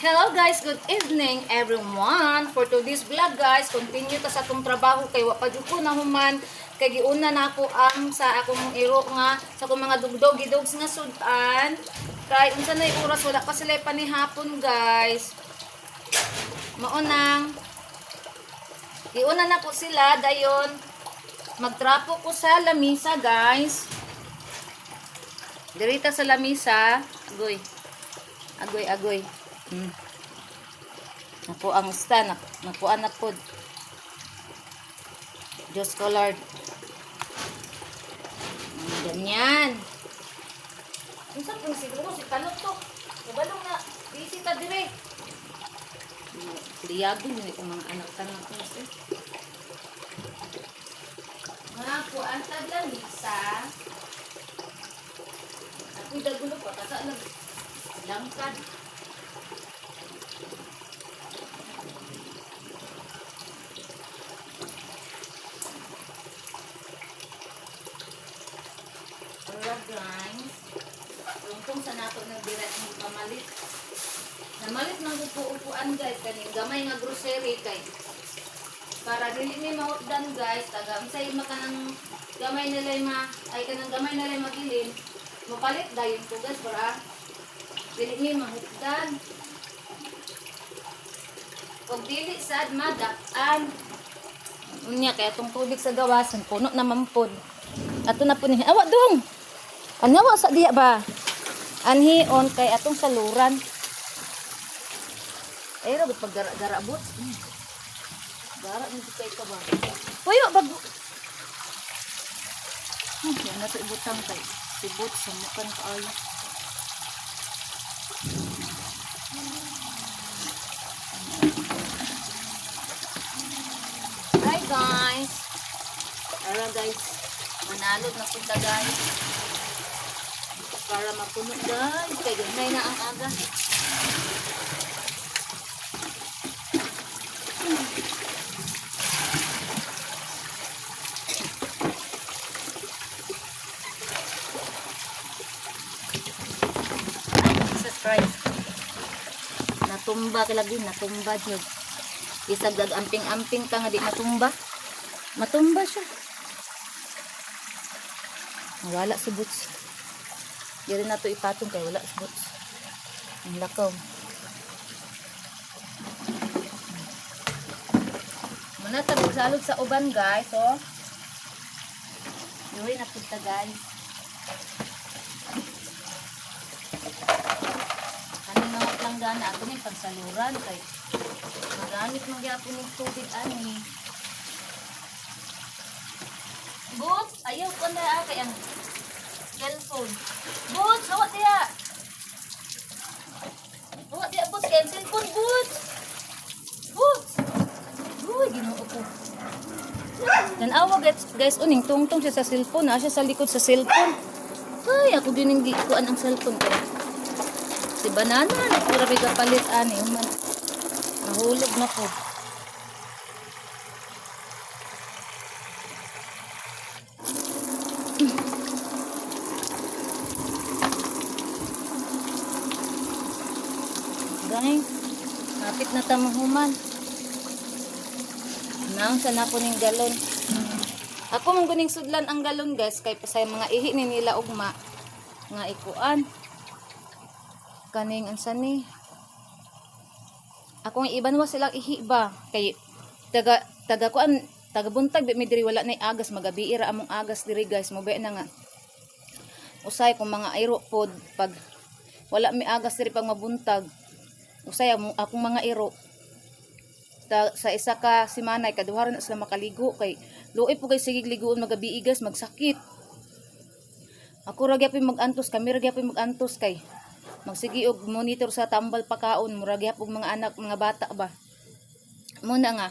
Hello guys, good evening everyone. For today's vlog guys, continue ta sa akong trabaho kay wa pa jud ko na human kay giuna na ako ang sa akong iro nga sa akong mga dugdog gidogs nga sudan. Kay unsa na oras wala pa sila panihapon guys. Maunang Giuna na ko sila dayon magtrapo ko sa lamisa guys. Dirita sa lamisa, agoy. Agoy, agoy. Hmm. Napo ang stand, napo anak pod. Diyos ko Lord. Ganyan. Ang sa kung siguro si Kalot to. Kabalong na, busy ta dire. Liyago ni ko mga anak-anak ko. Mga po, ang taglang isa. Ako'y dagulo pa, kasa lang. Langkad. Alright guys. Tungtong sa nato ng direct ng pamalit. Namalit ng upo-upuan guys. Kaning gamay nga grocery kay. Para dili ni mahutdan guys. Taga unsay makanang gamay nila ma ay kanang gamay nila magilin. Mapalit dayon ko guys para dili ni mahutdan. Kung dili sad madaan. Unya kaya tong tubig sa gawasan puno na mampod. Ato na po ni awa dong. Anawa sa diya ba? Anhion kay atong saluran. Ay ra pag gara Gara ni kay ka ba? Puyo bag. Hmm, yan na to ibutang kay sibot sa mukan kaayo. Hi guys. Ara guys. Manalot na punta guys. Para mapuno guys. Kaya ganay na ang aga. Natumba kila din, natumba jud. Isag dag amping-amping ka nga di matumba. Matumba siya. Wala si Boots. Dili na to ipatong kay wala si Boots. Ang lakaw. Muna ta salod sa uban guys, oh. Yuwi na punta guys. Planggana ako ni pagsaluran kay magamit man gyapon ng tubig ani. Boots, ayaw ko na ah, kay ang cellphone. Boots, hawa diya. Hawa diya, Boots, kay ang cellphone, Boots. Boots. Uy, ginoo ko. Tanawa guys, guys, uning tungtong siya sa cellphone, na siya sa likod sa cellphone. Ay, ako gining di kuan ang cellphone ko. Si banana, nakura biga palit ani, man. Nahulog na po. Guys, kapit na tamahuman. Naon sa na ko ning galon. Ako man guning sudlan ang galon guys kay pasay mga ihi ni nila ugma nga ikuan. Kaning ansa ni. Akong iban wa silang ihi ba kay taga taga kuan taga buntag mi diri wala nay agas magabi ra among agas diri guys mo na nga. Usay kung mga iro pod pag wala mi agas diri pag mabuntag. Usay among akong mga iro ta, sa isa ka simana kaduharan na sila makaligo kay luoy po kay sige liguon magabi igas magsakit ako ra gyapon magantos kami ra gyapon magantos kay magsige og monitor sa tambal pakaon mura gyapon mga anak mga bata ba? Muna nga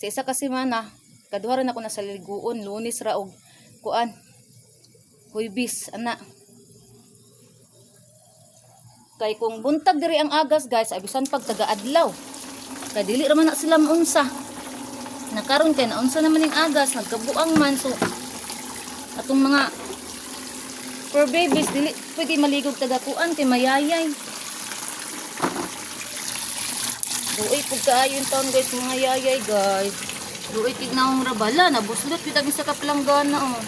sa isa ka simana kaduharan ako na sa liguon lunes ra og kuan huybis ana. Kay kung buntag diri ang agas guys abisan pag taga adlaw kay dili ra man na sila maunsa. Nakaron kay naunsa naman ning agas nagkabuang man so atong mga for babies dili pwede maligog taga kuan kay mayayay Luoy pug kaayo yung taon guys mga yayay guys. Luoy tig na akong rabala na buslot kita sa kaplanggana oh.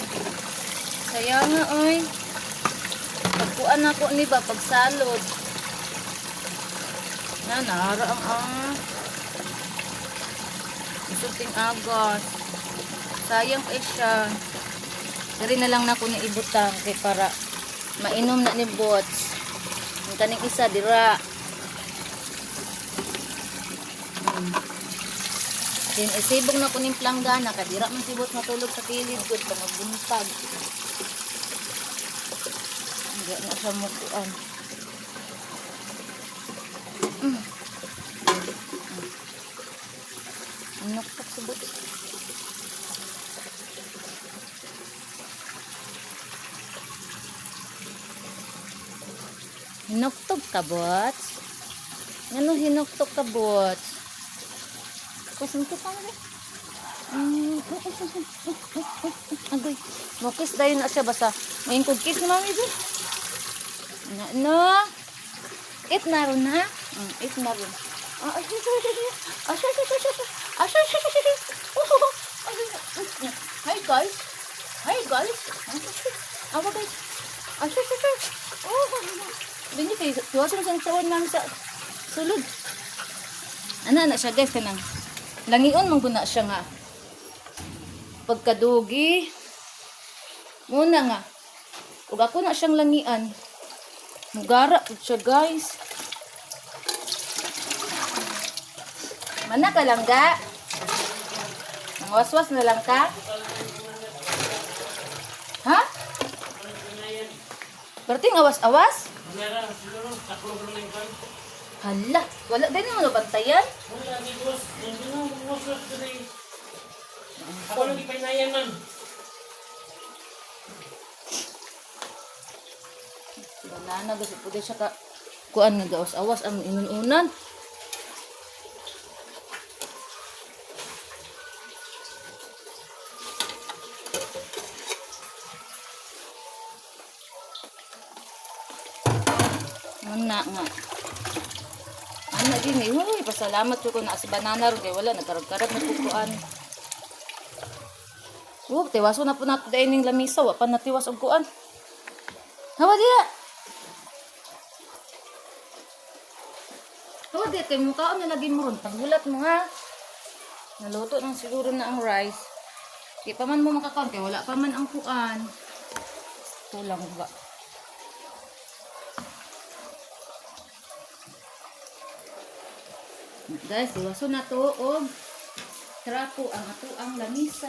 Kaya nga oy. Pagkuan ako ni ba pagsalod. Na nara ang ah. Isuting agas. Sayang kay siya. Dari na lang na ko ni ibutang kay para mainom na ni bots. Ang kaning isa dira. Hmm. Din isibog na ko ning planggana kay dira man si bots matulog sa kilid gud pa magbuntag. Hindi na siya mukuan. Mm. Ano pa sa bots? kabots. Ngano hinuktok kabots? Kusin ko pa rin. Agoy. Mokis dayon na siya basta. May kugkit ni mami di. Na no. It na ron ha. Mm, it na ron. Ah, asya, asya, asya, asya, asya, asya, Hi guys. Hi guys. Ah, Awa guys. Asya, asya, ah, asya. Oh, oh, oh. Dini kay tuwas mo sang tawon man sa sulod. Ana na siya guys kanang langion man guna siya nga. Pagkadugi. Muna nga. Ug ako na siyang langian. Mugara pud siya guys. Mana ka lang ga? Ang waswas na lang ka? Ha? Perting awas-awas? Hala, wala din yung nabantayan. Wala, di boss. Nandun ang bumusot ko na yun. Ako nang ipinayan man. Banana, gusto po din siya ka. Kuan nga gawas-awas ang inununan. Muna nga. Ano din eh. Uy, pasalamat ko kung naas banana rin. Wala, nagkarag-karag na pupuan. Huwag, tiwaso na po nato dahil ng lamisa. Wa natiwas ang kuan. Hawa diya! Hawa diya, kay mukha na lagi mo ron. Pagbulat mo ha. Naluto nang siguro na ang rice. Di pa man mo makakaon, kaya wala pa man ang kuan. Tulang ba? Guys, iwaso na to og trapo ang ato ang lamisa.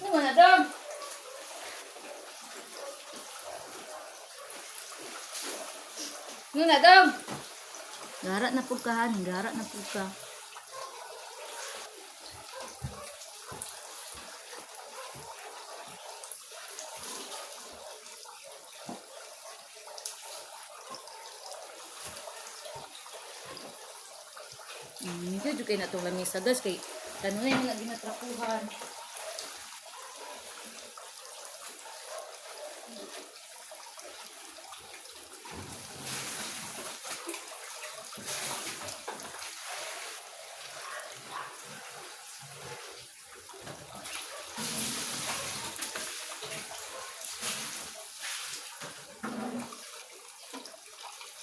Ano na dog? Ano na dog? Gara na po. Gara na po. jud kay natong lamisa guys kay kanunay man lagi matrakuhan.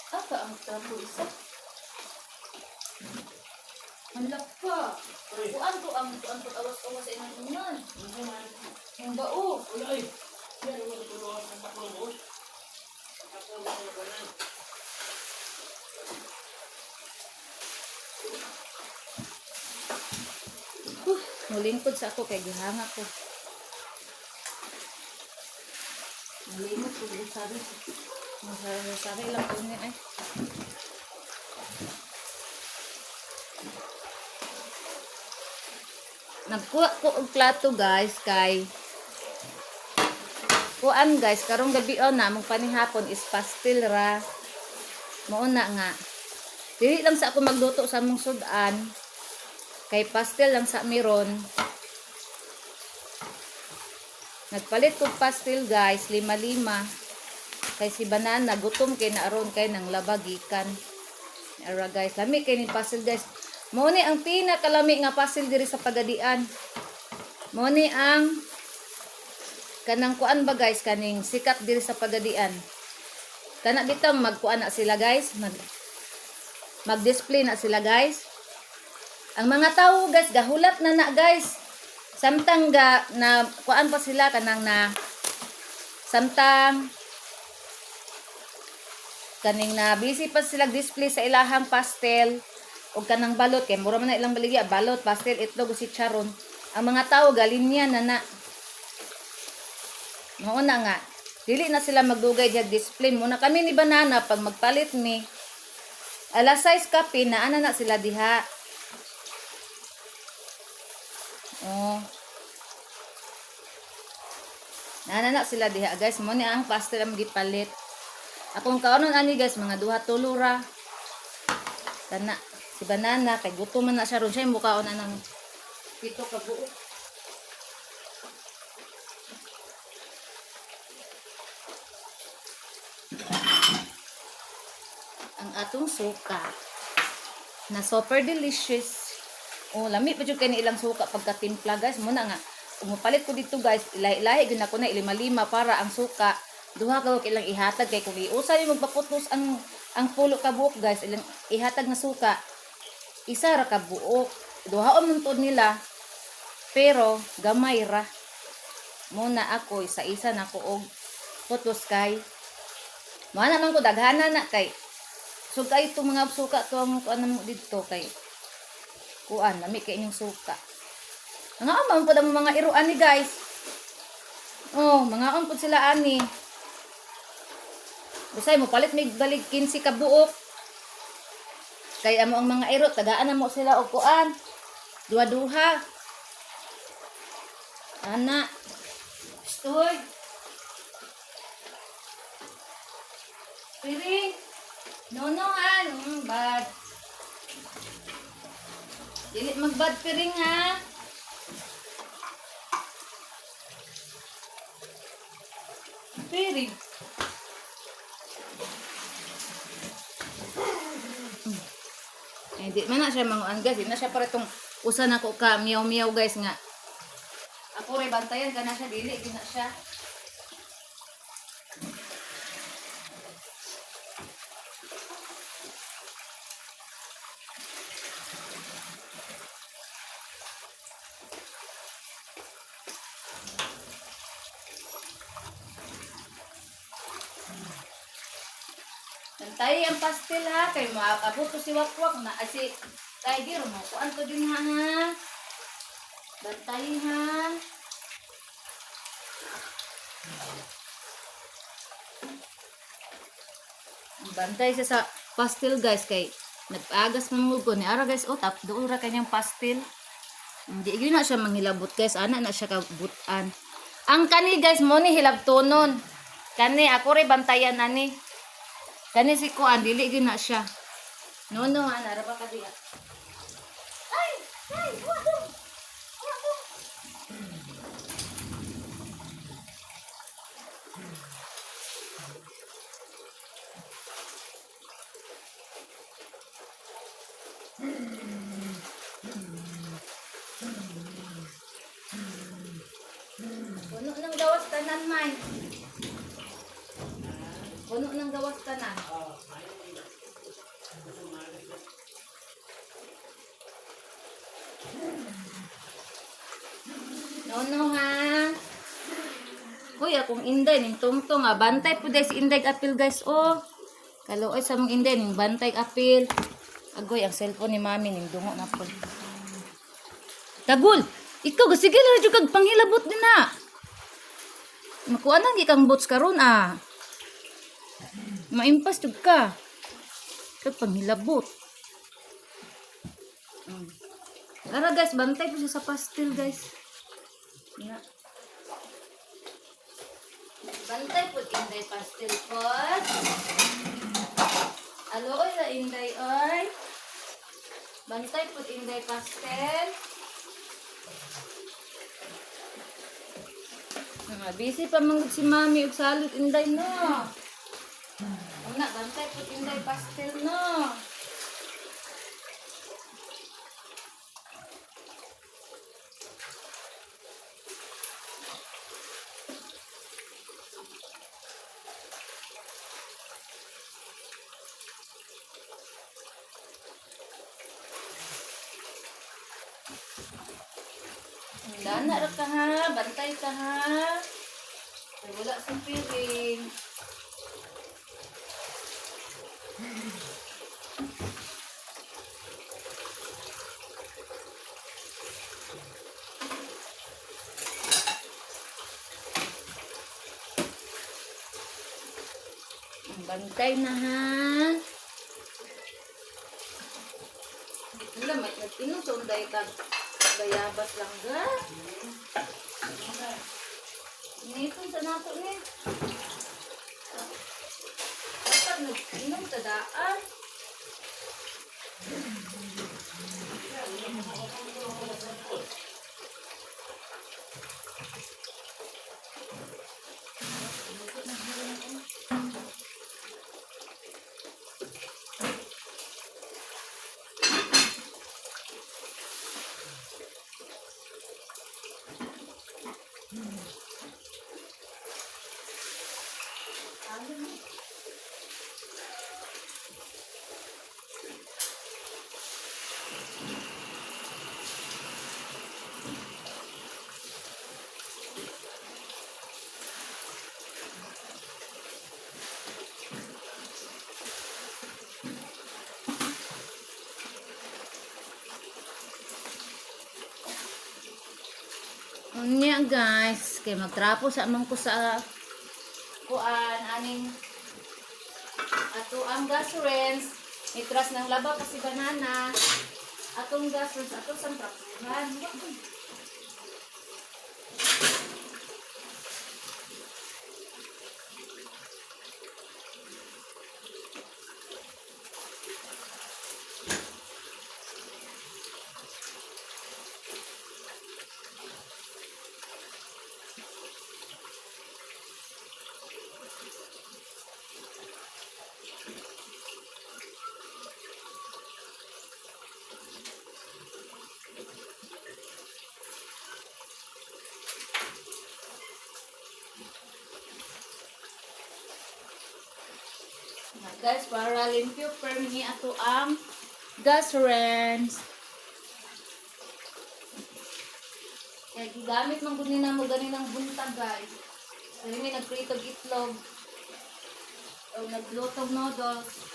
Apa ang trapo isa? Ang laka. Kuan to ang kuan to awas-awas sa inang unan. Ang bao. Wala ay. Yan mo. Ako ang matulungan. Huh, mulingkod sa ako kay gihanga ko. Mulingkod ko sa rin. Masari lang ko niya ay. Nagkuha ko og plato guys kay Kuan guys, karong gabi o na, mong panihapon is pastil ra. Mauna nga. Dili lang sa ako magluto sa mong sudan. Kay pastel lang sa meron. Nagpalit ko pastel guys, lima-lima. Kay si banana, gutom kay na aron kay nang labagikan. Ara guys, lami kay ni pastel guys. Ni ang pinakalami nga pastel diri sa pagadian. Ni ang kanang kuan ba guys kaning sikat diri sa pagadian. Kana bitang magkuan na sila guys, mag mag-display na sila guys. Ang mga tao guys gahulat na na guys. Samtang ga na kuan pa sila kanang na samtang kaning na busy pa sila display sa ilahang pastel o kanang balot kay mura man na ilang baligya. Balot pastel itlog si charon ang mga tao galinya na na mao na nga dili na sila magdugay diag display. Muna kami ni banana pag magpalit mi alas 6 kape na ana na sila diha. Oh. Nana na sila diha. Guys mo ni ang pastel ang gipalit. Akong kaunon ani guys, mga duha tulura. Kana si banana kay gutom man na siya ron siya mukaon na nang pito ka buo. Ang atong suka na super delicious. Oh, lami pa jud kay ilang suka pagkatimpla guys. Muna nga umupalit ko dito guys, ilahi-ilahi gyud ako na lima-lima para ang suka duha ka ilang ihatag kay kung iusa yung magpaputos ang ang pulo ka buok guys ilang ihatag na suka isa ra ka buok duha mantud nila pero gamay ra. Muna ako isa isa na ko og putos kay mo na man ko daghana na kay so kay itong mga suka to ang kuan mo dito kay kuan lami kay inyong suka. Nga man po ang mga iruan ni guys. Oh mga po sila ani. Usay mo palit mig balig 15 ka buok. Kay amo ang mga iro tagaan na mo sila og kuan. Duha-duha. Ana. Stoy. Piring. Nonohan. Mm, bad. Dili magbad piring ha. Piring. Eh, di man na siya manguan guys. Di na siya para itong usa na ko ka miyaw miyaw guys nga. Ako rin bantayan ka na siya. Dili, di na siya. Nantay ang pastel ha, kay maabot ko si Wakwak na asi tiger mo. Kuan to din ha ha. Bantay ha. Bantay siya sa pastel guys kay nag-agas man ko ni ara guys oh tap doon ra kanyang pastel. Hindi gyud na siya manghilabot guys, ana na siya kabutan. Ang kani guys mo ni hilabtonon. Kani ako rin bantayan ani. Kani si Kuan, dili gyud siya. No, no, ana, ra ba ka diya? Ay! Ay! Wado! Wado! Puno ng gawas tanan, May. Puno ng gawas tanan. No, no, ha? Uy, akong inday, ning tungtong, ha? Bantay po si inday apil, guys, oh. Kaluoy sa mong inday, ning bantay apil. Agoy, ang cellphone ni mami, ning dungo na po. Tagul! Ikaw, sige na, radyo kag panghilabot din na. Makuha nang ikang boots karon ah. Maimpas jud ka. Kag panghilabot. Mm. Ara guys, bantay po siya sa pastel guys. Ya. Bantay po inday pastel po. Alo oy sa inday oy. Bantay po inday pastel. Ah, busy pa manggod si mami ug salot inday no. Una, bantay po inday pastel no. Dana ra ka ha, bantay ka ha. Ay, wala sa piring. Bantay na ha. Wala, may nagtinusong dahil kag bayabas lang ga. Nipon sa nato ni. Kapag nag-inom sa daan. Unya guys, kay magtrapo sa among ko sa kuan aning ato ang gas rinse. Itras ng laba kasi banana. Atong gas rinse ato sa trapuhan Na, guys para limpyo permi ato ang gas rinse. Kaya gigamit man gud nina mo ganinang buntag guys. Dali may nagpritog itlog. O naglutog noodles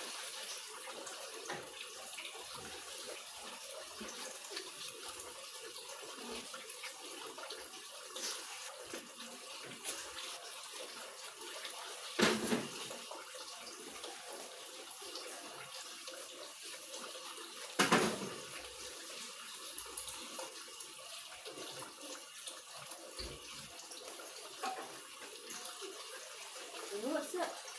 look.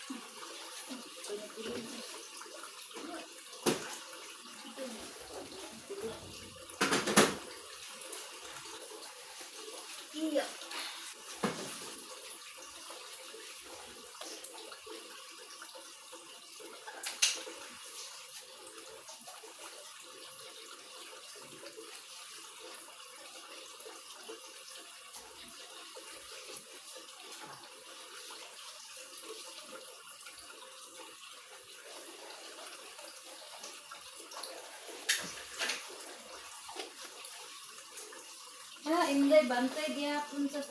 Inday bantay gyapon sa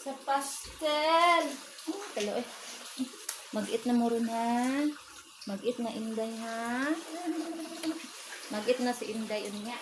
sa pastel. Oh, talo eh. Mag-it na mo ron ha. Mag-it na inday ha. Mag-it na si inday unya.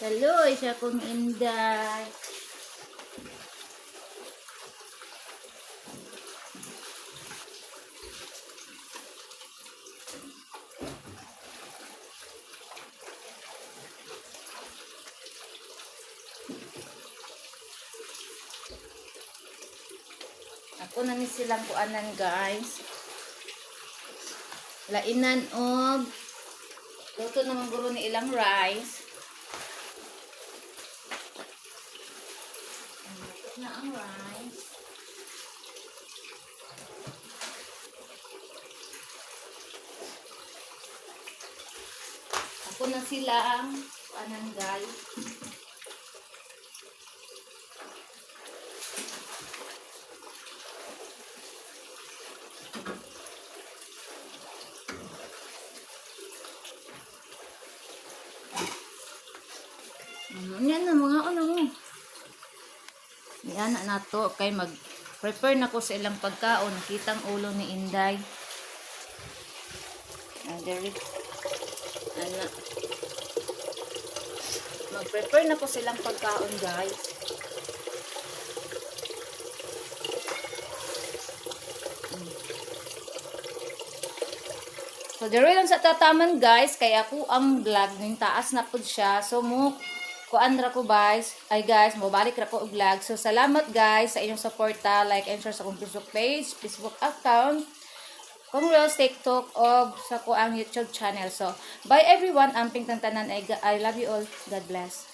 Kaloy siya kong inday. Ako na ni silang kuanan guys. Lainan og luto naman guro ni ilang rice. Luto na ang rice. Ako na silang kuanan guys. Mm, yan na mga ano mo. Yan na to kay mag prepare na ko sa ilang pagkaon. Nakitang ulo ni Inday. Ah, there it. Ana. Mag-prepare na ko silang pagkaon, guys. So, dere lang sa tataman, guys. Kaya ako ang vlog ning taas na pud siya. So, mo kuan ra ko guys. Ay guys, mobalik ra ko og vlog. So, salamat guys sa inyong suporta. Like and share sa akong Facebook page, Facebook account, kung Reels TikTok o sa ko YouTube channel. So, bye everyone. Amping tantanan. I, I love you all. God bless.